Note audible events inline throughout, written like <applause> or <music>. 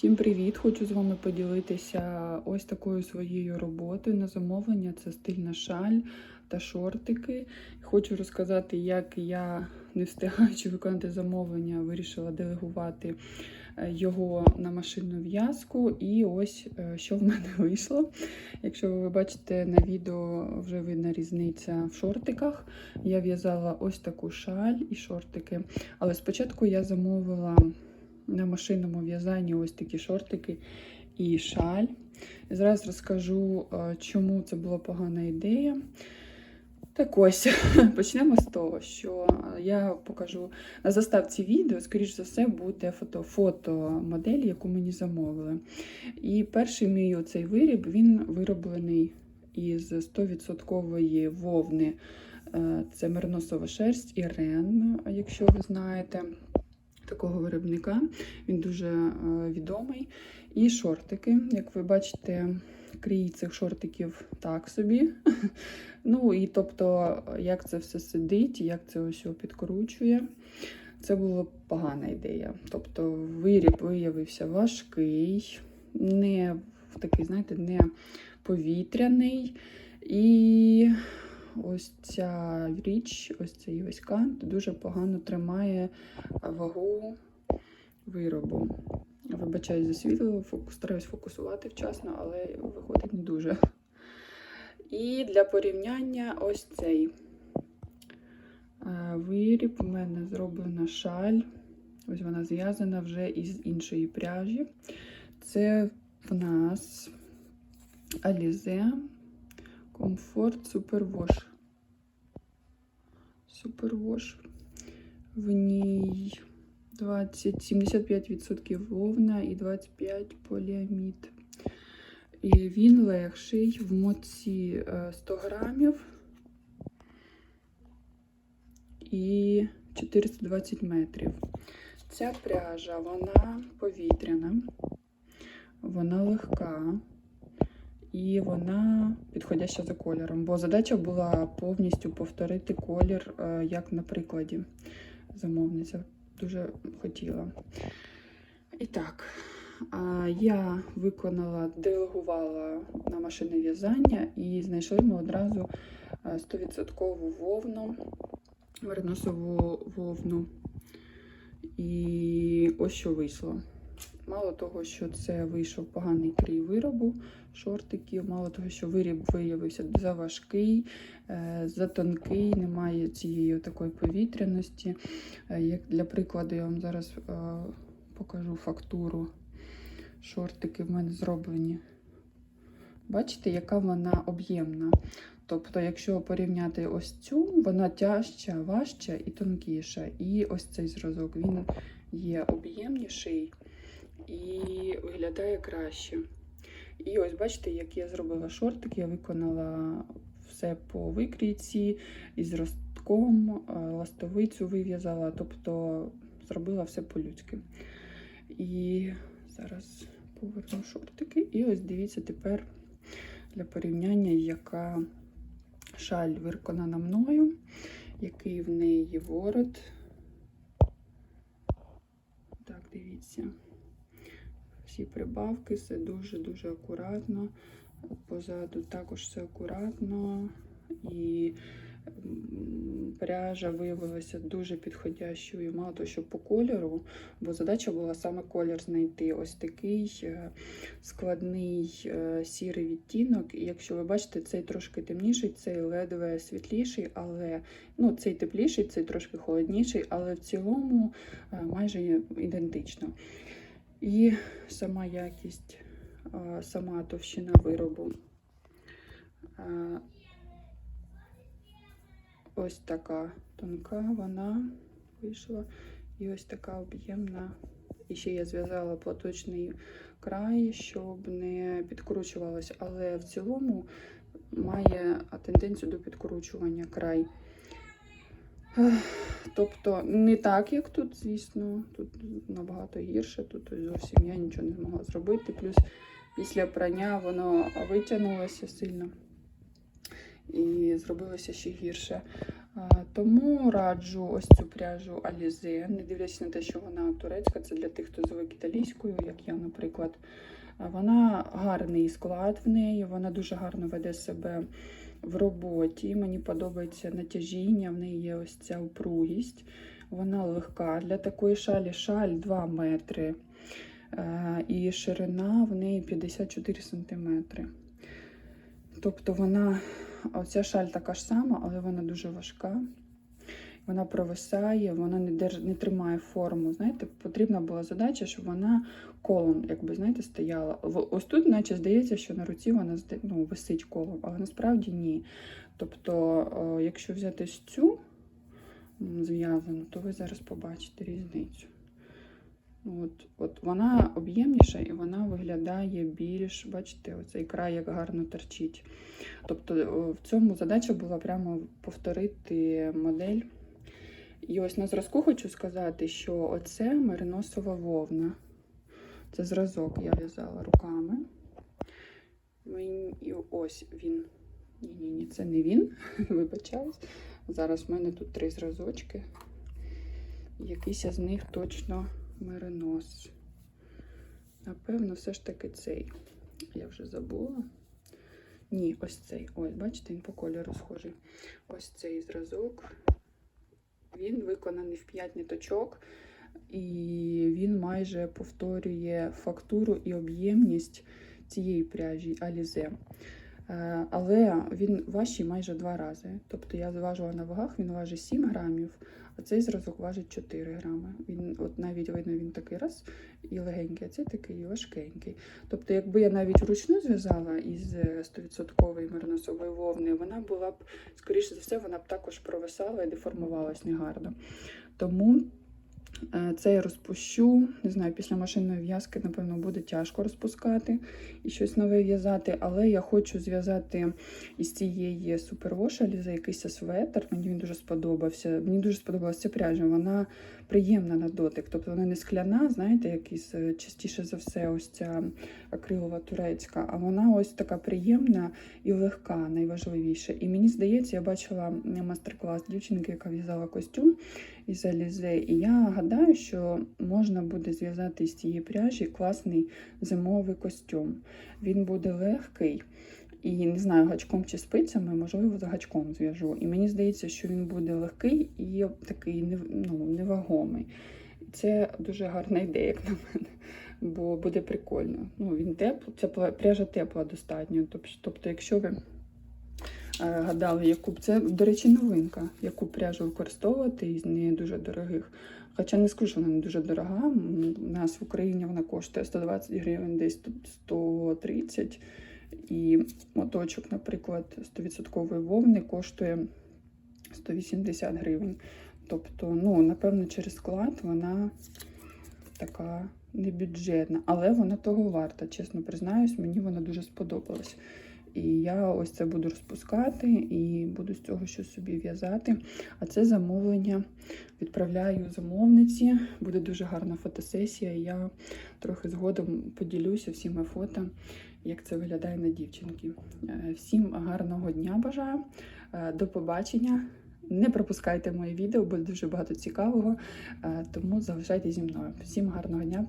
Всім привіт! Хочу з вами поділитися ось такою своєю роботою на замовлення. Це стильна шаль та шортики. Хочу розказати, як я, не встигаючи виконати замовлення, вирішила делегувати е, його на машинну в'язку. І ось е, що в мене <laughs> вийшло. Якщо ви бачите на відео, вже видна різниця в шортиках. Я в'язала ось таку шаль і шортики. Але спочатку я замовила на машинному в'язанні ось такі шортики і шаль. Зараз розкажу, е, чому це була погана ідея. Так ось, <laughs> почнемо з того, що я покажу на заставці відео, скоріш за все, буде фото, фото моделі, яку мені замовили. І перший мій оцей виріб він вироблений із 100% вовни. Е, Це мерносова шерсть і рен, якщо ви знаєте такого виробника. Він дуже е, відомий. І шортики. Як ви бачите, крій цих шортиків так собі. <laughs> Ну і тобто, як це все сидить, як це ось підкручує. Це була погана ідея. Тобто виріб виявився важкий, не такий, знаєте, не повітряний. І ось ця річ, ось цей весь кант дуже погано тримає вагу виробу. Вибачаю за світло, фокус, стараюсь фокусувати вчасно, але виходить не дуже. І для порівняння ось цей е, виріб у мене зроблена шаль. Ось вона зв'язана вже із іншої пряжі. Це в нас Alize Comfort Superwash. Superwash. В ній 20, 75% вовна і 25 поліамід. І він легший в моці е, 100 грамів і 420 метрів. Ця пряжа, вона повітряна, вона легка і вона підходяща за кольором. Бо задача була повністю повторити колір, е, як на прикладі замовниця дуже хотіла. І так, я виконала, делегувала на машинне в'язання і знайшли ми одразу 100% вовну, мериносову вовну. І ось що вийшло. Мало того, що це вийшов поганий крій виробу шортиків, мало того, що виріб виявився заважкий, е, затонкий, немає цієї такої повітряності. Е, Як для прикладу, я вам зараз е, покажу фактуру. Шортики в мене зроблені. Бачите, яка вона об'ємна. Тобто, якщо порівняти ось цю, вона тяжча, важча і тонкіша. І ось цей зразок він є об'ємніший і виглядає краще. І ось бачите, як я зробила шортик, я виконала все по викрійці із ростком, ластовицю вив'язала, тобто зробила все по-людськи. І зараз поверну шортики. І ось дивіться тепер для порівняння, яка шаль виконана мною, який в неї ворот. Так, дивіться всі прибавки, все дуже-дуже акуратно. Позаду також все акуратно. І пряжа виявилася дуже підходящою, мало того, що по кольору, бо задача була саме колір знайти. Ось такий е, складний е, сірий відтінок. І якщо ви бачите, цей трошки темніший, цей ледве світліший, але ну, цей тепліший, цей трошки холодніший, але в цілому е, майже ідентично. І сама якість, сама товщина виробу. Ось така тонка вона вийшла. І ось така об'ємна. І ще я зв'язала платочний край, щоб не підкручувалося, але в цілому має тенденцію до підкручування край. Тобто не так, як тут, звісно, тут набагато гірше, тут зовсім я нічого не змогла зробити. Плюс після прання воно витягнулося сильно і зробилося ще гірше. Тому раджу ось цю пряжу Alize, не дивлячись на те, що вона турецька, це для тих, хто звик італійською, як я, наприклад. Вона гарний склад в неї, вона дуже гарно веде себе в роботі. Мені подобається натяжіння, в неї є ось ця упругість. Вона легка для такої шалі. Шаль 2 метри. Е, І ширина в неї 54 сантиметри. Тобто вона, оця шаль така ж сама, але вона дуже важка. Вона провисає, вона не, держ, не тримає форму. Знаєте, потрібна була задача, щоб вона колом, якби знаєте, стояла. Ось тут, наче здається, що на руці вона ну, висить колом, але насправді ні. Тобто, е, якщо взяти цю зв'язану, то ви зараз побачите різницю. От, от вона об'ємніша і вона виглядає більш, бачите, оцей край як гарно торчить. Тобто в цьому задача була прямо повторити модель. І ось на зразку хочу сказати, що оце мериносова вовна. Це зразок я в'язала руками. І ось він. Ні-ні, ні, це не він. <laughs> Вибачаюсь. Зараз в мене тут три зразочки. Якийсь з них точно меринос. Напевно, все ж таки цей. Я вже забула. Ні, ось цей. Ось, бачите, він по кольору схожий. Ось цей зразок. Він виконаний в 5 ниточок, і він майже повторює фактуру і об'ємність цієї пряжі Alize. Е, Але він важчий майже два рази. Тобто я зважила на вагах, він важить 7 грамів, а цей зразок важить 4 грами. Він, от навіть видно, він такий раз і легенький, а цей такий важкенький. Тобто, якби я навіть вручну зв'язала із е, 100% мериносової вовни, вона була б, скоріше за все, вона б також провисала і деформувалась негарно. Тому е, це я розпущу. Не знаю, після машинної в'язки, напевно, буде тяжко розпускати і щось нове в'язати, але я хочу зв'язати із цієї супервошалі за якийсь светр. Мені він дуже сподобався. Мені дуже сподобалася ця пряжа. Вона приємна на дотик. Тобто вона не скляна, знаєте, якийсь е, частіше за все, ось ця акрилова турецька, а вона ось така приємна і легка, найважливіше. І мені здається, я бачила мастер-клас дівчинки, яка в'язала костюм із Алізе, і я гадаю, що можна буде зв'язати з цієї пряжі класний зимовий костюм. Він буде легкий. І не знаю, гачком чи спицями, можливо, з гачком зв'яжу. І мені здається, що він буде легкий і такий ну, невагомий. Це дуже гарна ідея, як на мене, бо буде прикольно. Ну, він тепло, ця пряжа тепла достатньо. Тобто, якщо ви е, гадали, яку це, до речі, новинка, яку пряжу використовувати із не дуже дорогих. Хоча не скажу, що вона не дуже дорога. У нас в Україні вона коштує 120 гривень, десь тут 130. І моточок, наприклад, 100% вовни коштує 180 гривень. Тобто, ну, напевно, через склад вона така небюджетна, але вона того варта, чесно признаюсь, мені вона дуже сподобалась. І я ось це буду розпускати і буду з цього щось собі в'язати. А це замовлення відправляю замовниці. Буде дуже гарна фотосесія. Я трохи згодом поділюся всіма фото, як це виглядає на дівчинки. Е, Всім гарного дня бажаю. Е, До побачення. Не пропускайте моє відео, буде дуже багато цікавого, е, тому залишайтеся зі мною. Всім гарного дня,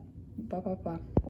па-па-па.